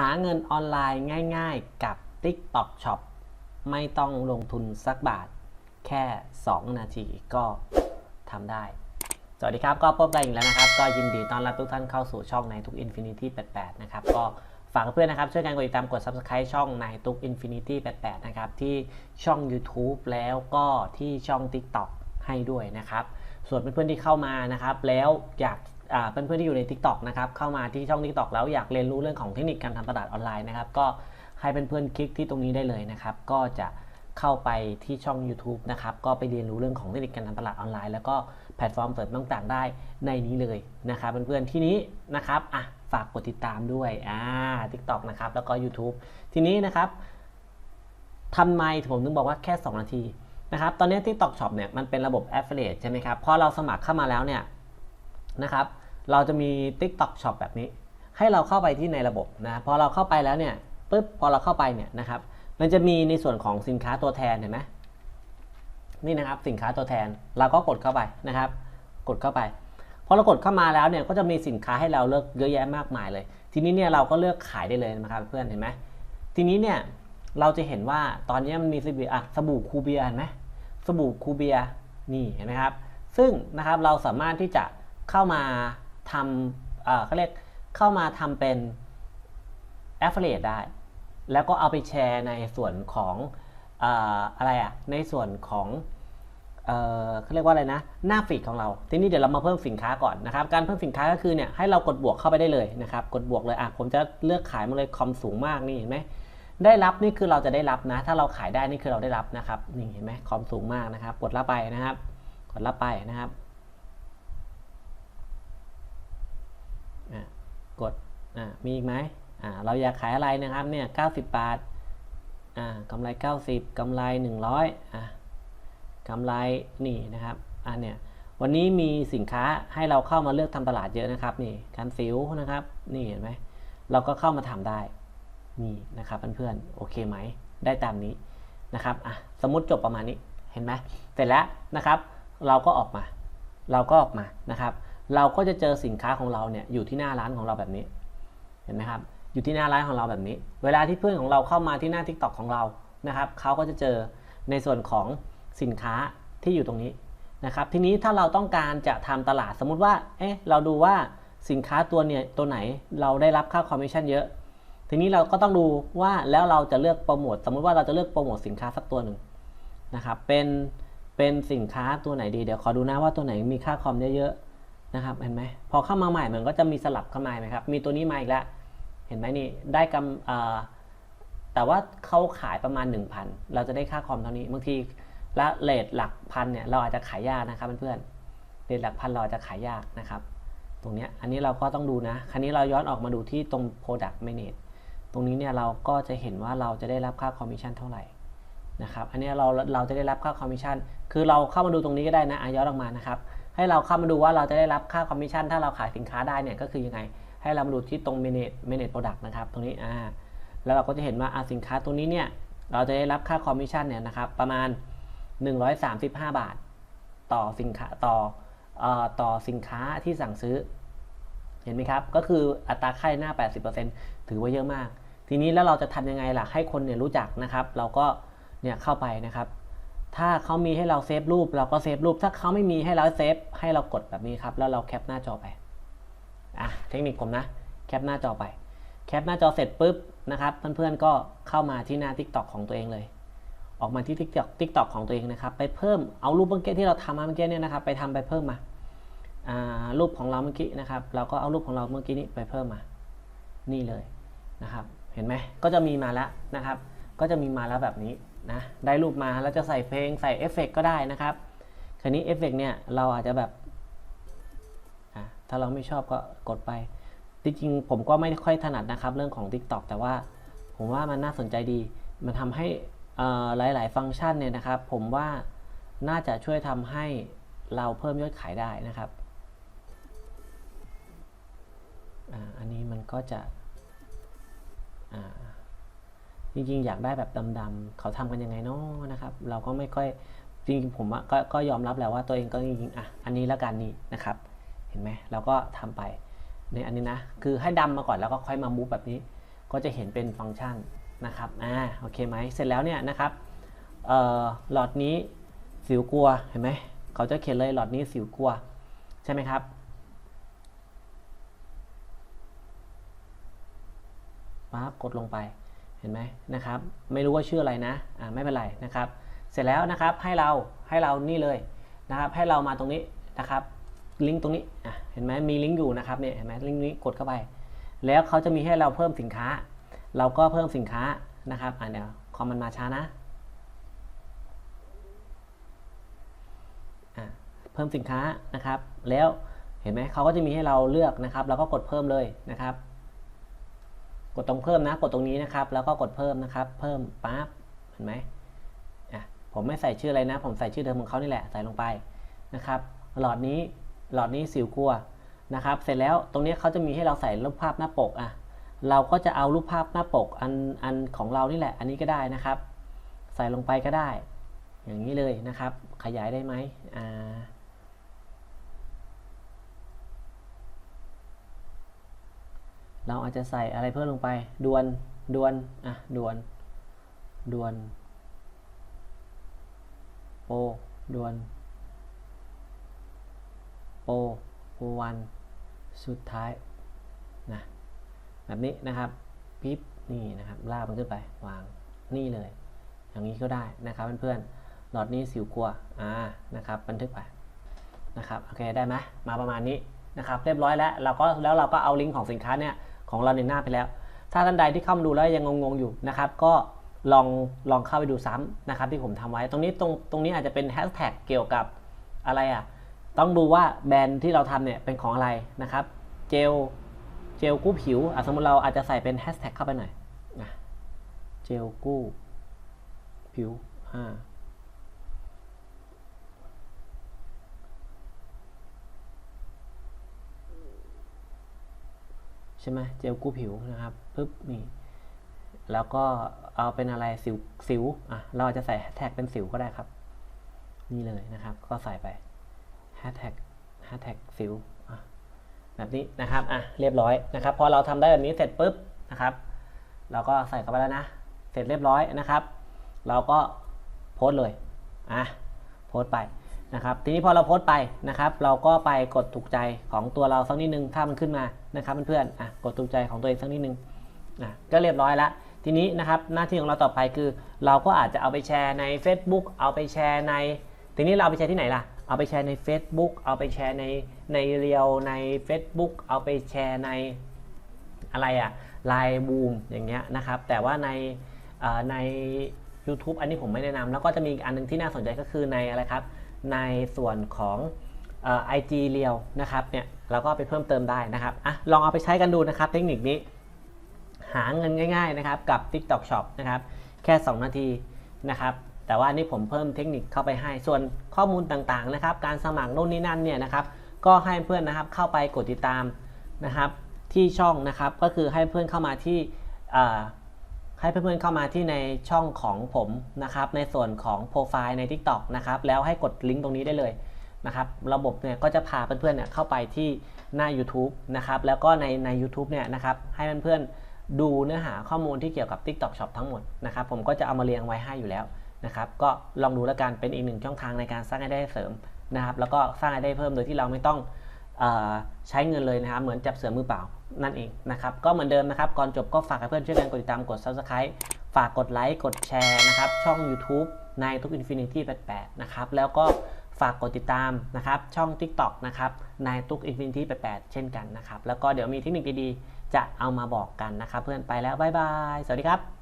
หาเงินออนไลน์ง่ายๆกับ TikTok Shop ไม่ต้องลงทุนสักบาท แค่ 2 นาทีก็ทำได้ สวัสดีครับ ก็พบกันอีกแล้วนะครับ ก็ยินดีต้อนรับทุกท่านเข้าสู่ช่องในทุก Infinity 88 นะครับ ก็ฝากเพื่อนนะครับ ช่วยกันกดติดตามกด Subscribe ช่องในทุก Infinity 88 นะครับ ที่ช่อง YouTube แล้วก็ที่ช่อง TikTok ให้ด้วยนะครับ ส่วนเพื่อนๆที่เข้ามานะครับ แล้วอยาก เพื่อนๆที่อยู่ใน TikTok นะครับเข้ามาที่ช่อง TikTok แล้วอยากเรียนรู้เรื่องของเทคนิคการทำตลาดออนไลน์นะครับก็ให้เพื่อนๆคลิกที่ตรงนี้ได้เลยนะครับก็จะเข้าไปที่ช่อง YouTube นะครับก็ไปเรียนรู้เรื่องของเทคนิคการทำตลาดออนไลน์ แล้วก็แพลตฟอร์มเสริมต่างๆ ได้ในนี้เลยนะครับเพื่อนๆที่นี้นะครับอะฝากกดติดตามด้วยอ่า TikTok นะครับแล้วก็ YouTube ทีนี้นะครับทำไมผมถึงบอกว่าแค่ 2 นาทีนะครับตอนนี้ TikTok Shop เนี่ยมันเป็นระบบ Affiliate ใช่ไหมครับพอเราสมัครเข้ามาแล้วเนี่ยนะครับ เราจะมี TikTok Shop แบบนี้ ให้เราเข้าไปที่ในระบบนะพอเราเข้าไปแล้วเนี่ยปุ๊บพอเราเข้าไปเนี่ยนะครับมันจะมีในส่วนของสินค้าตัวแทนเห็นไหมนี่นะครับสินค้าตัวแทนเราก็กดเข้าไปนะครับ กดเข้าไปพอเรากดเข้ามาแล้วเนี่ยก็จะมีสินค้าให้เราเลือกเยอะแยะมากมายเลย ทีนี้เนี่ยเราก็เลือกขายได้เลยนะครับเพื่อนเห็นไหมทีนี้เนี่ยเราจะเห็นว่าตอนนี้มันมีสบู่อะสบู่คูเบียเห็นไหมสบู่คูเบียนี่เห็นไหมครับ ซึ่งนะครับเราสามารถที่จะเข้ามา ทำเขาเรียกเข้ามาทำเป็น affiliate ได้ แล้วก็เอาไปแชร์ในส่วนของออะไรอะในส่วนของเอ่อเขาเรียกว่าอะไรนะ หน้าฟีดของเรา ทีนี้เดี๋ยวเรามาเพิ่มสินค้าก่อนนะครับ การเพิ่มสินค้าก็คือเนี่ยให้เรากดบวกเข้าไปได้เลยนะครับ กดบวกเลยอะผมจะเลือกขายมาเลยคอมสูงมากนี่เห็นไหมได้รับนี่คือเราจะได้รับนะ ถ้าเราขายได้นี่คือเราได้รับนะครับ นี่เห็นไหมคอมสูงมากนะครับ กดรับไปนะครับ กดรับไปนะครับอะ กดอะมีอีกไหมอ่าเราอยากขายอะไรนะครับเนี่ย90 บาทอ่ากำไร 90กำไร 100อะกำไรนี่นะครับอ่าเนี่ยวันนี้มีสินค้าให้เราเข้ามาเลือกทำตลาดเยอะนะครับนี่การสิวนะครับนี่เห็นไหมเราก็เข้ามาทำได้นี่นะครับเพื่อนๆโอเคไหมได้ตามนี้นะครับอะสมมติจบประมาณนี้เห็นไหมเสร็จแล้วนะครับ เราก็ออกมา เราก็ออกมานะครับ เราก็จะเจอสินค้าของเราเนี่ยอยู่ที่หน้าร้านของเราแบบนี้ เห็นไหมครับ อยู่ที่หน้าร้านของเราแบบนี้ เวลาที่เพื่อนของเราเข้ามาที่หน้า TikTok ของเรานะครับเขาก็จะเจอในส่วนของสินค้าที่อยู่ตรงนี้นะครับ ทีนี้ถ้าเราต้องการจะทำตลาดสมมุติว่า เอ๊ะ เราดูว่าสินค้าตัวเนี่ยตัวไหนเราได้รับค่าคอมมิชชั่นเยอะ ทีนี้เราก็ต้องดูว่าแล้วเราจะเลือกโปรโมทสมมุติว่าเราจะเลือกโปรโมทสินค้าสักตัวหนึ่งนะครับ เป็นเป็นสินค้าตัวไหนดี เดี๋ยวขอดูนะว่าตัวไหนมีค่าคอมเยอะๆ นะครับเห็นไหมพอเข้ามาใหม่มันก็จะมีสลับเข้ามาไหมครับมีตัวนี้มาอีกแล้วเห็นไหมนี่ได้กำแต่ว่าเขาขายประมาณ 1,000 เราจะได้ค่าคอมเท่านี้บางทีและเลทหลักพันเนี่ยเราอาจจะขายยากนะครับเพื่อนๆเลทหลักพันเราอาจจะขายยากนะครับ ตรงนี้อันนี้เราก็ต้องดูนะคราวนี้เราย้อนออกมาดูที่ตรง Product Manage ตรงนี้เนี่ยเราก็จะเห็นว่าเราจะได้รับค่าคอมมิชชั่นเท่าไหร่นะครับอันนี้เราเราจะได้รับค่าคอมมิชชั่นคือเราเข้ามาดูตรงนี้ก็ได้นะย้อนออกมานะครับ ให้เราเข้ามาดูว่าเราจะได้รับค่าคอมมิชชั่นถ้าเราขายสินค้าได้เนี่ยก็คือยังไง ให้เรามาดูที่ตรง manage manage product นะครับ ตรงนี้อ่าแล้วเราก็จะเห็นว่าอาสินค้าตัวนี้เนี่ยเราจะได้รับค่าคอมมิชชั่นเนี่ยนะครับประมาณ 135 บาท ต่อสินค้าต่อเอ่อต่อสินค้าที่สั่งซื้อ เห็นไหมครับ ก็คืออัตราค่าหน้า 80%ถือว่าเยอะมาก ทีนี้แล้วเราจะทำยังไงล่ะให้คนเนี่ยรู้จักนะครับ เราก็เนี่ยเข้าไปนะครับ ถ้าเขามีให้เราเซฟรูปเราก็เซฟรูป ถ้าเขาไม่มีให้เราเซฟให้เรากดแบบนี้ครับ แล้วเราแคปหน้าจอไป อะเทคนิคผมนะ แคปหน้าจอไป แคปหน้าจอเสร็จปุ๊บนะครับ เพื่อนๆก็เข้ามาที่หน้า TikTok ของตัวเองเลย ออกมาที่ TikTok TikTok ของตัวเองนะครับ ไปเพิ่มเอารูปเมื่อกี้ที่เราทำมาเมื่อกี้เนี่ยนะครับ ไปทำไปเพิ่มมาารูปของเราเมื่อกี้นะครับ เราก็เอารูปของเราเมื่อกี้นี้ไปเพิ่มมา นี่เลยนะครับ เห็นไหมก็จะมีมาแล้วนะครับ ก็จะมีมาแล้วแบบนี้ นะได้รูปมาแล้วจะใส่เพลงใส่เอฟเฟกก็ได้นะครับคราวนี้เอฟเฟกเนี่ยเราอาจจะแบบถ้าเราไม่ชอบก็กดไปจริงๆผมก็ไม่ค่อยถนัดนะครับเรื่องของ TikTok แต่ว่าผมว่ามันน่าสนใจดี มันทำให้หลาย ๆ ฟังก์ชันเนี่ยนะครับ ผมว่าน่าจะช่วยทำให้เราเพิ่มยอดขายได้นะครับออันนี้มันก็จะ จริงๆ อยากได้แบบดำๆเขาทำกันยังไงเนาะนะครับ เราก็ไม่ค่อยจริงๆผมก็ก็ยอมรับแล้วว่าตัวเองก็จริงๆอะอันนี้แล้วกันนี่นะครับ เห็นไหมเราก็ทำไปในอันนี้นะ คือให้ดำมาก่อนแล้วก็ค่อยมามูฟแบบนี้ ก็จะเห็นเป็นฟังก์ชันนะครับอ่าโอเคไหมเสร็จแล้วเนี่ยนะครับเอ่อหลอดนี้สิวกลัวเห็นไหมเขาจะเขียนเลยหลอดนี้สิวกลัวใช่ไหมครับปั๊บกดลงไป ห็นไหมนะครับ ไม่รู้ว่าชื่ออะไรนะอ่าไม่เป็นไรนะครับ เสร็จแล้วนะครับให้เราให้เรานี่เลยนะครับ ให้เรามาตรงนี้นะครับลิงก์ตรงนี้อะเห็นไหมมีลิงก์อยู่นะครับเนี่ยเห็นไหมลิงก์นี้กดเข้าไป แล้วเขาจะมีให้เราเพิ่มสินค้า เราก็เพิ่มสินค้านะครับอะเดี๋ยวคอมมันมาช้านะอะเพิ่มสินค้านะครับ แล้วเห็นไหมเขาก็จะมีให้เราเลือกนะครับ เราก็กดเพิ่มเลยนะครับ กดตรงเพิ่มนะ กดตรงนี้นะครับ แล้วก็กดเพิ่มนะครับ เพิ่มปั๊บ เห็นไหมอะ ผมไม่ใส่ชื่ออะไรนะ ผมใส่ชื่อเดิมของเขานี่แหละ ใส่ลงไปนะครับ หลอดนี้ หลอดนี้สิวกลัวนะครับ เสร็จแล้วตรงนี้เขาจะมีให้เราใส่รูปภาพหน้าปกอะ เราก็จะเอารูปภาพหน้าปกอัน อันของเรานี่แหละ อันนี้ก็ได้นะครับ ใส่ลงไปก็ได้ อย่างนี้เลยนะครับ ขยายได้ไหมอ่า เราอาจจะใส่อะไรเพิ่มลงไป ดวน ดวน อะ ดวน ดวน โป ดวน โป โปวัน สุดท้าย นะ แบบนี้นะครับปิ๊บนี่นะครับ ลากมันขึ้นไป วาง นี่เลย อย่างนี้ก็ได้นะครับเพื่อนๆ หลอดนี้สิวกลัว อ่า นะครับ บันทึกไป นะครับ โอเค ได้ไหมมาประมาณนี้นะครับ เรียบร้อยแล้ว เราก็ แล้วเราก็เอาลิงก์ของสินค้าเนี่ย ของเราในหน้าไปแล้ว ถ้าท่านใดที่เข้ามาดูแล้วยังงงๆอยู่นะครับ ก็ลองลองเข้าไปดูซ้ำนะครับที่ผมทำไว้ ตรงนี้ตรงตรงนี้อาจจะเป็นแฮชแท็กเกี่ยวกับอะไรอะ ต้องดูว่าแบรนด์ที่เราทำเนี่ยเป็นของอะไรนะครับ เจลเจลกู้ผิวอะสมมติเราอาจจะใส่เป็นแฮชแท็กเข้าไปหน่อยนะเจลกู้ผิวอ่า ใช่ไหมเจลกู้ผิวนะครับปึ๊บนี่แล้วก็เอาเป็นอะไรสิวสิวอะเราอาจจะใส่แฮชแท็กเป็นสิวก็ได้ครับ นี่เลยนะครับ ก็ใส่ไปแฮชแท็กแฮชแท็กสิวอะแบบนี้นะครับอะเรียบร้อยนะครับพอเราทำได้แบบนี้เสร็จปุ๊บนะครับ เราก็ใส่เข้าไปแล้วนะ เสร็จเรียบร้อยนะครับ เราก็โพสต์เลยอะโพสต์ไป นะครับทีนี้พอเราโพสต์ไปนะครับ เราก็ไปกดถูกใจของตัวเราสักนิดนึงถ้ามันขึ้นมานะครับเพื่อนๆอะกดถูกใจของตัวเองสักนิดนึงอะก็เรียบร้อยล้วทีนี้นะครับหน้าที่ของเราต่อไปคือ เราก็อาจจะเอาไปแชร์ใน Facebook เอาไปแชร์ใน ทีนี้เราเอาไปแชร์ที่ไหนล่ะ เอาไปแชร์ใน Facebook เอาไปแชร์ในในเรียวใน Facebook เอาไปแชร์ในอะไรอะไลน์บูมอย่างเงี้ยนะครับ แต่ว่าในใน YouTube อันนี้ผมไม่แนะนำแล้วก็จะมีอีกอันหนึงที่น่าสนใจก็คือในอะไรครับ ในส่วนของไอจีเรียวนะครับเนี่ยเราก็ไปเพิ่มเติมได้นะครับอะลองเอาไปใช้กันดูนะครับเทคนิคนี้ หาเงินง่าย ๆนะครับกับ TikTok Shop นะครับแค่ 2 นาทีนะครับแต่ว่านี่ผมเพิ่มเทคนิคเข้าไปให้ ส่วนข้อมูลต่างๆนะครับ การสมัครโน่นนี่นั่นเนี่ยนะครับก็ให้เพื่อนนะครับเข้าไปกดติดตามนะครับที่ช่องนะครับก็คือให้เพื่อนเข้ามาที่ ให้เพื่อนๆเข้ามาที่ในช่องของผมนะครับ ในส่วนของโปรไฟล์ใน TikTok นะครับ แล้วให้กดลิงก์ตรงนี้ได้เลยนะครับ ระบบเนี่ยก็จะพาเพื่อนๆเนี่ยเข้าไปที่หน้า YouTube นะครับ แล้วก็ในใน u t u b e เนี่ยนะครับ ให้เพื่อนๆดูเนื้อหาข้อมูลที่เกี่ยวกับ TikTok Shop ทั้งหมดนะครับ ผมก็จะเอามาเรียงไว้ให้อยู่แล้วนะครับ ก็ลองดูแล้วกันเป็นอีกหนึ่งช่องทางในการสร้างรายได้เสริมนะครับ แล้วก็สร้างรายได้เพิ่มโดยที่เราไม่ต้อง ใช้เงินเลยนะครับ เหมือนจับเสือมือเปล่านั่นเองนะครับ ก็เหมือนเดิมนะครับ ก่อนจบก็ฝากให้เพื่อนช่วยกันกดติดตามกด Subscribe ฝากกดไลค์กดแชร์นะครับ ช่อง YouTube ในทุก Infinity 88 นะครับ แล้วก็ฝากกดติดตามนะครับ ช่อง TikTok นะครับในทุก Infinity 88 เช่นกันนะครับ แล้วก็เดี๋ยวมีเทคนิคดีๆ จะเอามาบอกกันนะครับ เพื่อนไปแล้ว บ๊ายบาย สวัสดีครับ